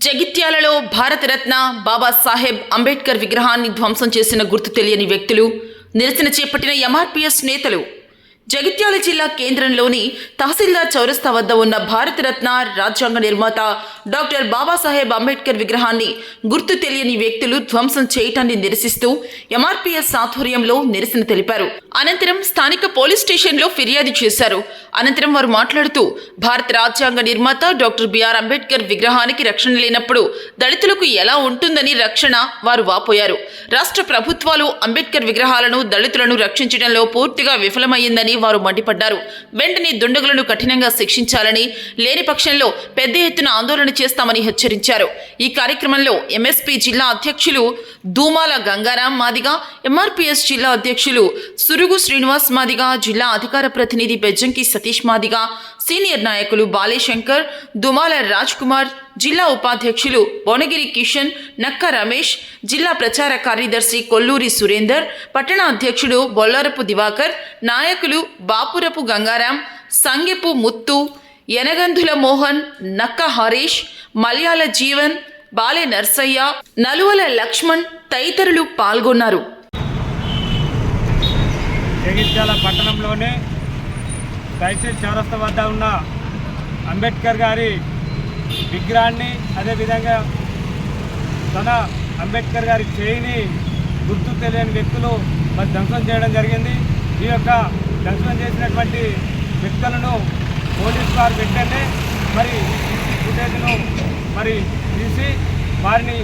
జగిత్యాలలో భారతరత్న బాబాసాహెబ్ అంబేద్కర్ విగ్రహాన్ని ధ్వంసం చేసిన గుర్తు తెలియని వ్యక్తులు నిరసన చేపట్టిన ఎంఆర్పీఎస్ నేతలు జగిత్యాల జిల్లా కేంద్రంలోని తహసీల్దార్ చౌరస్తా వద్ద ఉన్న భారతరత్న రాజ్యాంగ నిర్మాత డాక్టర్ బాబాసాహెబ్ అంబేద్కర్ విగ్రహాన్ని గుర్తు తెలియని వ్యక్తులు ధ్వంసం చేయటాన్ని నిరసిస్తూ ఎంఆర్పీఎస్ ఆధ్వర్యంలో నిరసన తెలిపారు. అనంతరం స్థానిక పోలీస్ స్టేషన్లో ఫిర్యాదు చేశారు. అనంతరం వారు మాట్లాడుతూ భారత రాజ్యాంగ నిర్మాత డాక్టర్ బిఆర్ అంబేద్కర్ విగ్రహానికి రక్షణ లేనప్పుడు దళితులకు ఎలా ఉంటుందని రక్షణ వారు వాపోయారు. రాష్ట్ర ప్రభుత్వాలు అంబేద్కర్ విగ్రహాలను దళితులను రక్షించడంలో పూర్తిగా విఫలమైందని వారు మండిపడ్డారు. వెంటనే దుండగులను కఠినంగా శిక్షించాలని లేని పక్షంలో పెద్ద ఎత్తున ఆందోళన చేస్తామని హెచ్చరించారు. ఈ కార్యక్రమంలో ఎంఎస్పీ జిల్లా అధ్యక్షులు దూమాల గంగారాం మాదిగా ఎంఆర్పీఎస్ జిల్లా అధ్యక్షులు సురుగు శ్రీనివాస్ మాదిగా జిల్లా అధికార ప్రతినిధి బెజ్జంకి సతీష్ మాదిగా సీనియర్ నాయకులు బాలేశంకర్ దుమాల రాజ్ కుమార్ జిల్లా ఉపాధ్యక్షులు భువనగిరి కిషన్ నక్క రమేష్ జిల్లా ప్రచార కార్యదర్శి కొల్లూరి సురేందర్ పట్టణ అధ్యక్షుడు బొల్లారపు దివాకర్ నాయకులు బాపురపు గంగారాం సంగెపు ముత్తు యనగంధుల మోహన్ నక్క హరీష్ మలయాళ జీవన్ బాలే నర్సయ్య నలువల లక్ష్మణ్ తదితరులు పాల్గొన్నారు. జగిత్యాల పట్టణంలోనే దయచేసి వద్ద ఉన్న అంబేద్కర్ గారి విగ్రహాన్ని అదేవిధంగా తన అంబేద్కర్ గారి చేయిని గుర్తు తెలియని వ్యక్తులు మరి ధ్వంసం చేయడం జరిగింది. ఈ యొక్క ధ్వంసం చేసినటువంటి వ్యక్తులను పోలీసు వారు వెంటనే మరి ఫుటేజ్ను మరి తీసి వారిని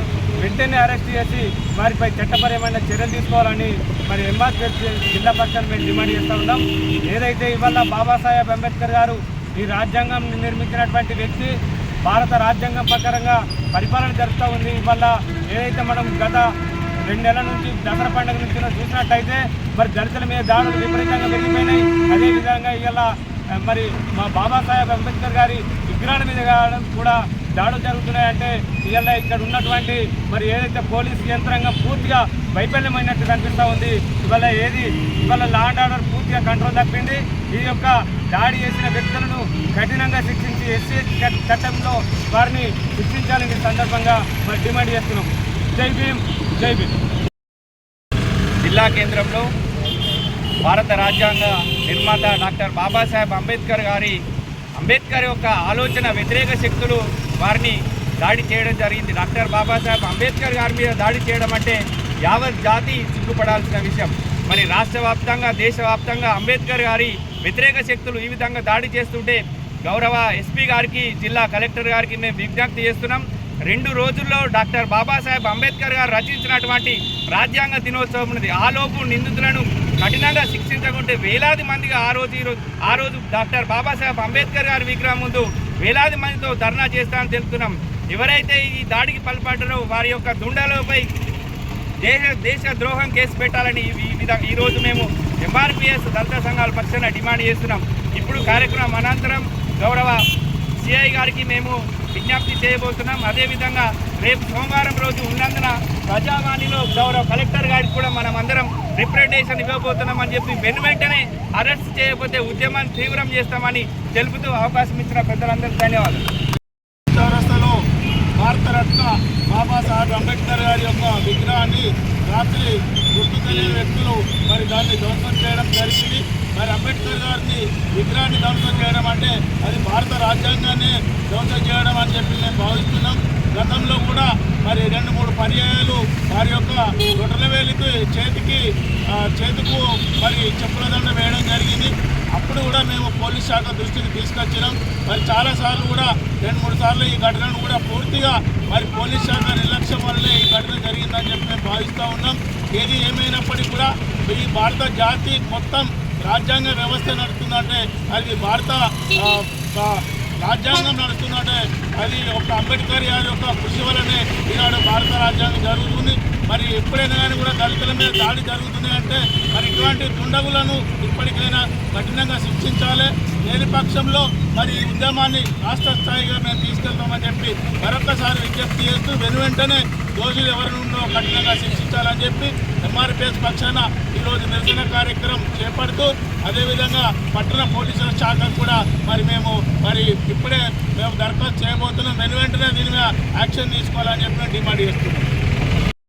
వెంటనే అరెస్ట్ చేసి వారిపై చట్టపరమైన చర్యలు తీసుకోవాలని మరి ఎంఆర్ జిల్లా పక్షాన్ని మేము డిమాండ్ చేస్తూ ఉన్నాం. ఏదైతే ఇవాళ బాబాసాహెబ్ అంబేద్కర్ గారు ఈ రాజ్యాంగం నిర్మించినటువంటి వ్యక్తి భారత రాజ్యాంగం ప్రకారంగా పరిపాలన జరుపుతూ ఉంది. ఇవాళ ఏదైతే మనం గత రెండు నెలల నుంచి దసరా పండుగ నుంచి చూసినట్టయితే మరి దళితుల మీద దాడులు విపరీతంగా పెరిగిపోయినాయి. అదేవిధంగా ఇవాళ మరి మా బాబాసాహెబ్ అంబేద్కర్ గారి విగ్రహాల మీద కూడా దాడులు జరుగుతున్నాయంటే ఇవాళ ఇక్కడ ఉన్నటువంటి మరి ఏదైతే పోలీస్ యంత్రాంగం పూర్తిగా వైఫల్యమైనట్టు కనిపిస్తూ ఉంది ఇవాళ ఏది ఇవాళ లా అండ్ ఆర్డర్ పూర్తిగా కంట్రోల్ తప్పింది. ఈ యొక్క దాడి చేసిన వ్యక్తులను కఠినంగా శిక్షించి ఎస్సీ చట్టంలో వారిని శిక్షించాలని సందర్భంగా మరి డిమాండ్ చేస్తున్నాం. జై భీమ్ జై భీమ్. జిల్లా కేంద్రంలో భారత రాజ్యాంగ నిర్మాత డాక్టర్ బాబాసాహెబ్ అంబేద్కర్ గారి అంబేద్కర్ యొక్క ఆలోచన వ్యతిరేక శక్తులు వారిని దాడి చేయడం జరిగింది. డాక్టర్ బాబాసాహెబ్ అంబేద్కర్ గారి మీద దాడి చేయడం అంటే యావత్ జాతి సిగ్గుపడాల్సిన విషయం. మరి రాష్ట్ర వ్యాప్తంగా దేశవ్యాప్తంగా అంబేద్కర్ గారి వ్యతిరేక శక్తులు ఈ విధంగా దాడి చేస్తుంటే గౌరవ ఎస్పీ గారికి జిల్లా కలెక్టర్ గారికి మేము విజ్ఞప్తి చేస్తున్నాం. రెండు రోజుల్లో డాక్టర్ బాబాసాహెబ్ అంబేద్కర్ గారు రచించినటువంటి రాజ్యాంగ దినోత్సవం ఉన్నది. ఆలోపు నిందితులను కఠినంగా శిక్షించకుంటే వేలాది మందిగా ఆ రోజు ఈరోజు ఆ రోజు డాక్టర్ బాబాసాహెబ్ అంబేద్కర్ గారి విగ్రహం ముందు వేలాది మందితో ధర్నా చేస్తామని తెలుపుతున్నాం. ఎవరైతే ఈ దాడికి పాల్పడ్డారో వారి యొక్క దుండలపై దేశ దేశ ద్రోహం కేసు పెట్టాలని ఈ- విధంగా ఈరోజు మేము ఎంఆర్పిఎస్ దళిత సంఘాల పక్షాన డిమాండ్ చేస్తున్నాం. ఇప్పుడు కార్యక్రమం అనంతరం గౌరవ సిఐ గారికి మేము విజ్ఞప్తి చేయబోతున్నాం. అదేవిధంగా రేపు సోమవారం రోజు ఉన్నందున ప్రజావాణిలో గౌరవ కలెక్టర్ గారికి కూడా మనం అందరం రిప్రజెంటేషన్ ఇవ్వబోతున్నామని చెప్పి వెను వెంటనే అరెస్ట్ చేయకపోతే ఉద్యమాన్ని తీవ్రం చేస్తామని తెలుపుతూ అవకాశం ఇచ్చిన పెద్దలందరికీ ధన్యవాదాలు. చౌరస్తాలో భారతరత్న బాబాసాహెబ్ అంబేద్కర్ గారి యొక్క విగ్రహాన్ని రాత్రి గుర్తు తెలియని వ్యక్తులు మరి దాన్ని ధ్వంసం చేయడం జరిగింది. మరి అంబేద్కర్ గారిని విగ్రహాన్ని ధ్వంసం చేయడం అంటే అది భారత రాజ్యాంగాన్ని ధ్వంసం చేయడం అని చెప్పి మేము భావిస్తున్నాం. గతంలో కూడా మరి రెండు మూడు పర్యాయాలు వారి యొక్క రొట్టెలవేలికి చేతికి చేతుకు మరి చెప్పుల దండ వేయడం జరిగింది. అప్పుడు కూడా మేము పోలీస్ శాఖ దృష్టికి తీసుకొచ్చినాం. మరి చాలాసార్లు కూడా రెండు మూడు సార్లు ఈ ఘటనను కూడా పూర్తిగా మరి పోలీస్ శాఖ నిర్లక్ష్యం వల్లే ఈ ఘటన జరిగిందని చెప్పి మేము భావిస్తూ ఉన్నాం. ఏది ఏమైనప్పటికీ కూడా ఈ భారత జాతి మొత్తం రాజ్యాంగ వ్యవస్థ నడుస్తుందంటే అది భారత రాజ్యాంగం నడుస్తుందంటే అది ఒక అంబేద్కర్ గారి యొక్క కృషి వల్లనే ఈనాడు భారత రాజ్యాంగం జరుగుతుంది. మరి ఎప్పుడైనా కానీ కూడా దళితుల మీద దాడి జరుగుతుంది అంటే మరి ఇటువంటి దుండగులను ఇప్పటికైనా కఠినంగా శిక్షించాలి. లేని పక్షంలో మరి ఈ ఉద్యమాన్ని రాష్ట్ర స్థాయిగా మేము తీసుకెళ్తామని చెప్పి మరొకసారి విజ్ఞప్తి చేస్తూ వెను వెంటనే దోషులు ఎవరు ఉన్నో కఠినంగా శిక్షించాలని చెప్పి ఎంఆర్పిఎస్ పక్షాన ఈరోజు నిరసన కార్యక్రమం చేపడుతూ అదేవిధంగా పట్టణ పోలీసుల శాఖకు కూడా మరి మేము మరి ఇప్పుడే మేము దరఖాస్తు చేయబోతున్నాం. వెను వెంటనే దీని మీద యాక్షన్ తీసుకోవాలని చెప్పి డిమాండ్ చేస్తున్నాం.